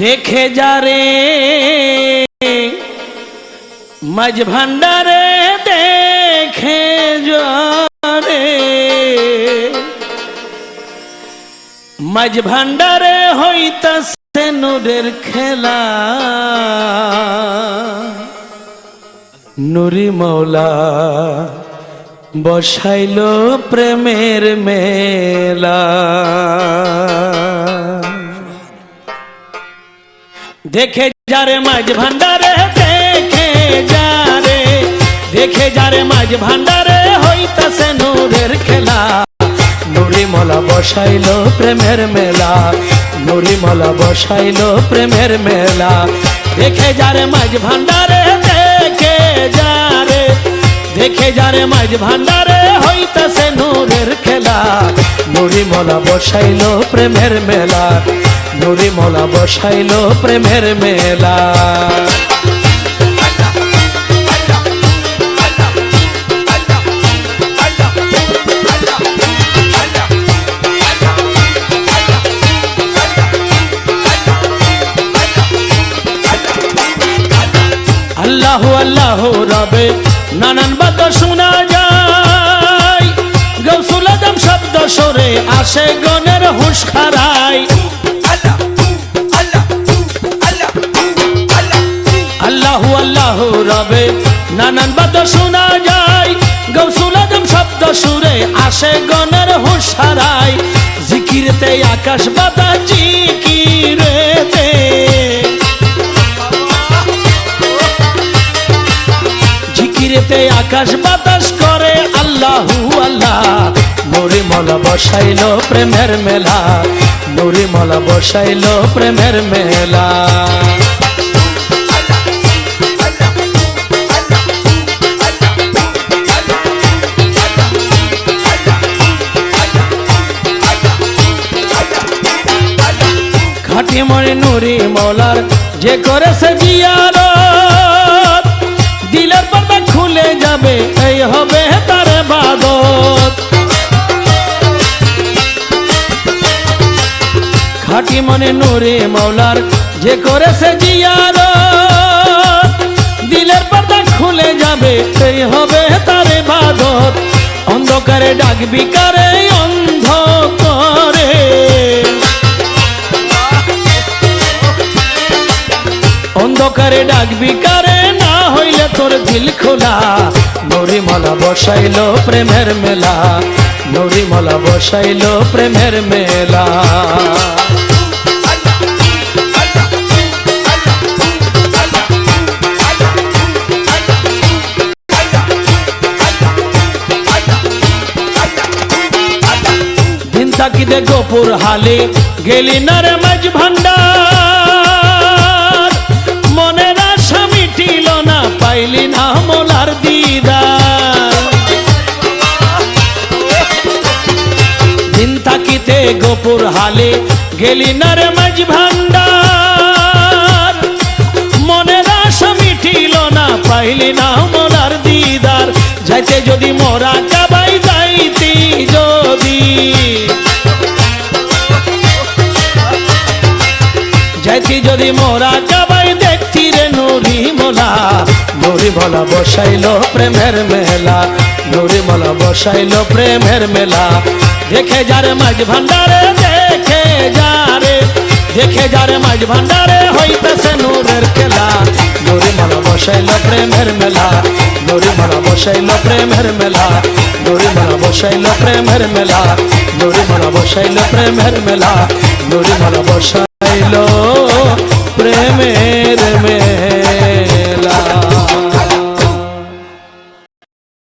দেখে যারে মাঝ ভান্ডারে দেখে যারে মাঝ ভান্ডারে হইতাছে নূরের খেলা। নুরি মৌলা বসাইল প্রেমের মেলা। দেখে যারে মাঝ ভান্ডারে, দেখে যারে দেখে যারে মাঝ ভান্ডারে, হইতাছে নূরের খেলা। নুরি মলা বসাইল প্রেমের মেলা। নুরি মলা বসাইল প্রেমের মেলা। দেখে যারে মাঝ ভান্ডারে, দেখে যারে দেখে যারে মাঝ ভান্ডারে, হইতাছে নূরের খেলা। নুরি মলা বসাইল প্রেমের মেলা। নুরি মলা বসাইল প্রেমের মেলা। আল্লাহ আল্লাহ রবে, নানান বাত শোনা যায়। গৌসুল আদম শব্দ সরে আসে গনের হুঁশ খারায়। আল্লাহ আল্লাহ রবে। নানান বাত শোনা যায়, গৌসুল আদম শব্দ সুরে আসে গনের হুঁশ হারায় জিকিরতে আকাশ বাতাস জিকিরেতে জিকিরেতে আকাশ বাতাস করে আল্লাহু আল্লাহ। নুরি মলা বসাইল প্রেমের মেলা নুরি মলা বসাইল প্রেমের মেলা। খাটি মরে নুরি মলার যে করেছে জিয়ারত নুরে মৌলার যে করেছে জিয়ারত, দিলের পাতা খুলে যাবে সেই হবে তার বাদত অন্ধকারে ডাকবি কারে অন্ধ করে অন্ধকারে ডাকবি কারে, না হইলে তোর দিল খোলা। নরিমালা বসাইল প্রেমের মেলা, নরিমালা বসাইল প্রেমের মেলা। তাকিদে গোপুর হালে, গেলি না রে মাঝ ভান্ডার। মনের আশা মিটিল না, পাইলি না মোলার দিদার। দিন থাকিতে গোপুর হালে, গেলি না রে মাঝ ভান্ডার। মনের আশা মিটিল না, পাইলি না মোলার দিদার। যাইতে যদি মোরা যাইতি মোরা কাবাই দেখতি রে নুরি মোলা। নুরি মোলা বসাইল প্রেমের মেলা। নুরি মোলা বসাইল প্রেমের মেলা। দেখে যারে মাঝ ভান্ডারে, দেখে যারে। দেখে যারে মাঝ ভান্ডারে হইতেছে নূরের খেলা। নুরি মোলা বসাইল প্রেমের মেলা। নুরি মোলা বসাইল প্রেমের মেলা। নুরি মোলা বসাইল প্রেমের মেলা। নুরি মোলা বসাইল প্রেমের মেলা। নুরি মোলা বসাইল प्रेम में।